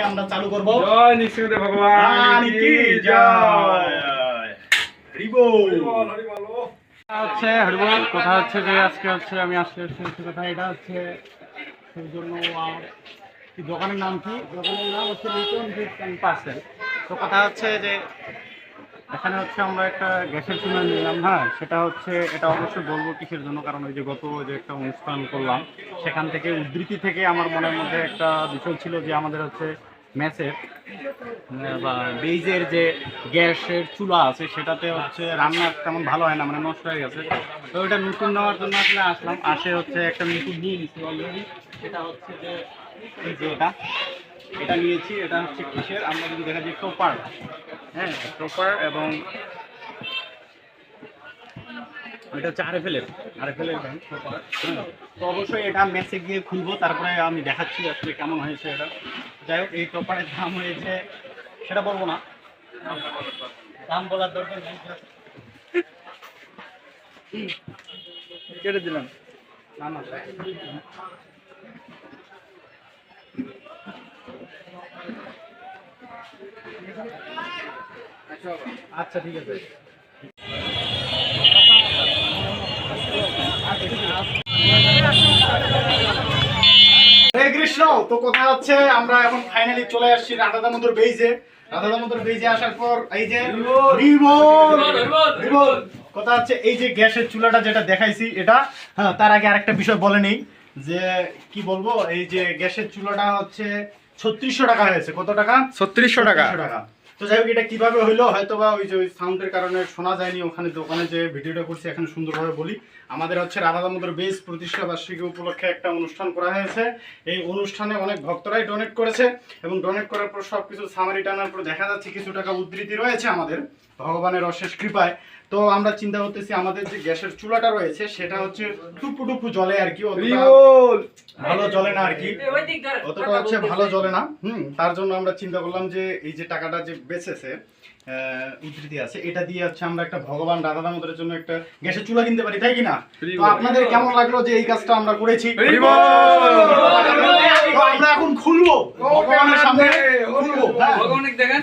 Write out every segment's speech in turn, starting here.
আমরা চালু করব। জয় নিশ্চিত ভগবান। কি জয়। হচ্ছে? হরিবল কথা হচ্ছে যে আজকে হচ্ছে আমি হচ্ছে কথা এটা হচ্ছে সেই জন্য দোকানের নাম কি? দোকানের নাম হচ্ছে লিটন অ্যান্ড পার্সেল তো কথা হচ্ছে যে এখানে হচ্ছে আমরা একটা গ্যাসের চুলা নিলাম হ্যাঁ? সেটা হচ্ছে এটা অবশ্যই বলব কিসের জন্য? কারণ ওই যে গত যে একটা অনুষ্ঠান করলাম সেখান থেকে উদ্ধৃতি থেকে আমার মনের মধ্যে একটা বিষয় ছিল যে আমাদের হচ্ছে ম্যাচের বা বেইজের যে গ্যাসের চুলা আছে, সেটাতে হচ্ছে রান্না তেমন ভালো হয় না মানে নষ্ট হয়ে গেছে। তো ওটা নতুন নেওয়ার জন্য আসলে আসলাম। আসে হচ্ছে একটা নতুন নিয়ে নিচ্ছি অলরেডি সেটা হচ্ছে যে এই যে এটা এটা নিয়েছি। এটা হচ্ছে কিসের? আমরা যদি দেখা যাই টোপার। হ্যাঁ টোপার এবং এটা হচ্ছে আরএফএলের আরএফএলের ব্যাংক টোপার। তো অবশ্যই এটা মেসে গিয়ে খুলবো, তারপরে আমি দেখাচ্ছি আসলে কেমন হয়েছে এটা। যাই হোক এই টোপারের দাম হয়েছে সেটা বলব না। দাম বলার দরকার নেই। কেটে দিলাম। না না। আচ্ছা ঠিক আছে। হরে কৃষ্ণ। তো কোথায় হচ্ছে? আমরা এখন ফাইনালি চলে আসছি রাধা দামোদর বেইজে রাধা দামোদর বেইজে আসার পর এই যে রিবল রিবল কথা হচ্ছে? এই যে গ্যাসের চুলাটা যেটা দেখাইছি এটা হ্যাঁ তার আগে আরেকটা বিষয় বলে নেই যে কি বলব? এই যে গ্যাসের চুলাটা হচ্ছে ছত্রিশশো টাকা হয়েছে। কত টাকা? ছত্রিশশো টাকা। টাকা। তো যাই হোক, এটা কীভাবে হইল হয়তো বা ওই যে ওই সাউন্ডের কারণে শোনা যায়নি, ওখানে দোকানে যে ভিডিওটা করছি, এখানে সুন্দরভাবে বলি। আমাদের হচ্ছে রাধা দামোদর বেস প্রতিষ্ঠা বার্ষিকী উপলক্ষে একটা অনুষ্ঠান করা হয়েছে। এই অনুষ্ঠানে অনেক ভক্তরাই ডোনেট করেছে এবং ডোনেট করার পর সব কিছু সামারি টানার পর দেখা যাচ্ছে কিছু টাকা উদ্ধৃতি রয়েছে আমাদের। ভগবানের অশেষ কৃপায়। তো আমরা চিন্তা করতেছি আমাদের যে গ্যাসের চুলাটা রয়েছে সেটা হচ্ছে টুপু টুপু জলে আর কি ভালো জলে না আর কি। অতটা হচ্ছে ভালো জলে না। হুম তার জন্য আমরা চিন্তা করলাম যে এই যে টাকাটা যে বেঁচেছে আহ, উদ্ধৃতি আছে এটা দিয়ে হচ্ছে আমরা একটা ভগবান রাধা দামোদরের জন্য একটা গ্যাসের চুলা কিনতে পারি তাই কি না? তো আপনাদের কেমন লাগল যে এই কাজটা আমরা করেছি? আমরা এখন খুলবো ভগবানের সামনে খুলবো হ্যাঁ। দেখেন। হ্যাঁ।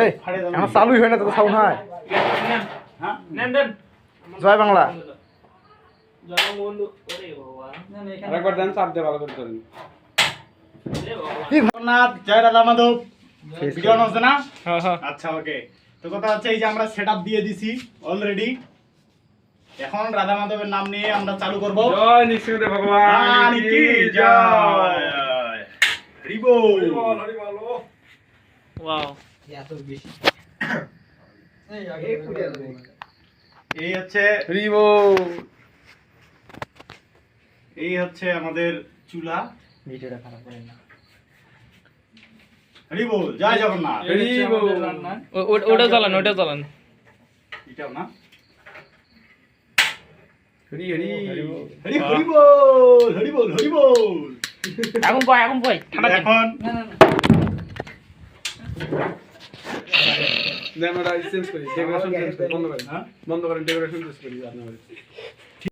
এই, আমার চালুই হয় না তো সাউন্ড হয়। জয় বাংলা। আরেকবার দেন চাপ দিয়ে ভালো করে ধরেন। জগন্নাথ জয় রাধা মাধব। ভিডিও হচ্ছে না? আচ্ছা ওকে তো কথা হচ্ছে এই যে আমরা সেটআপ দিয়ে দিছি অলরেডি এখন রাধা মাধবের নাম নিয়ে আমরা চালু করব। জয় নিশ্চিত ভগবান। কি জয়। হরিবল ওয়াও এই হচ্ছে এই হচ্ছে আমাদের চুলা ভিডিওটা খারাপ করে না হরি জয় জগন্নাথ ওটা চালান ওটা চালান এটাও না হরি হরি হরি হরি বল হরি বল হরি বল এখন কয় এখন কয় ঠান্ডা এখন না, না, না। দেন ওটা চেঞ্জ করি ডেকোরেশন চেঞ্জ করি বন্ধ করেন হ্যাঁ? বন্ধ করেন ডেকোরেশন চেঞ্জ করি আপনার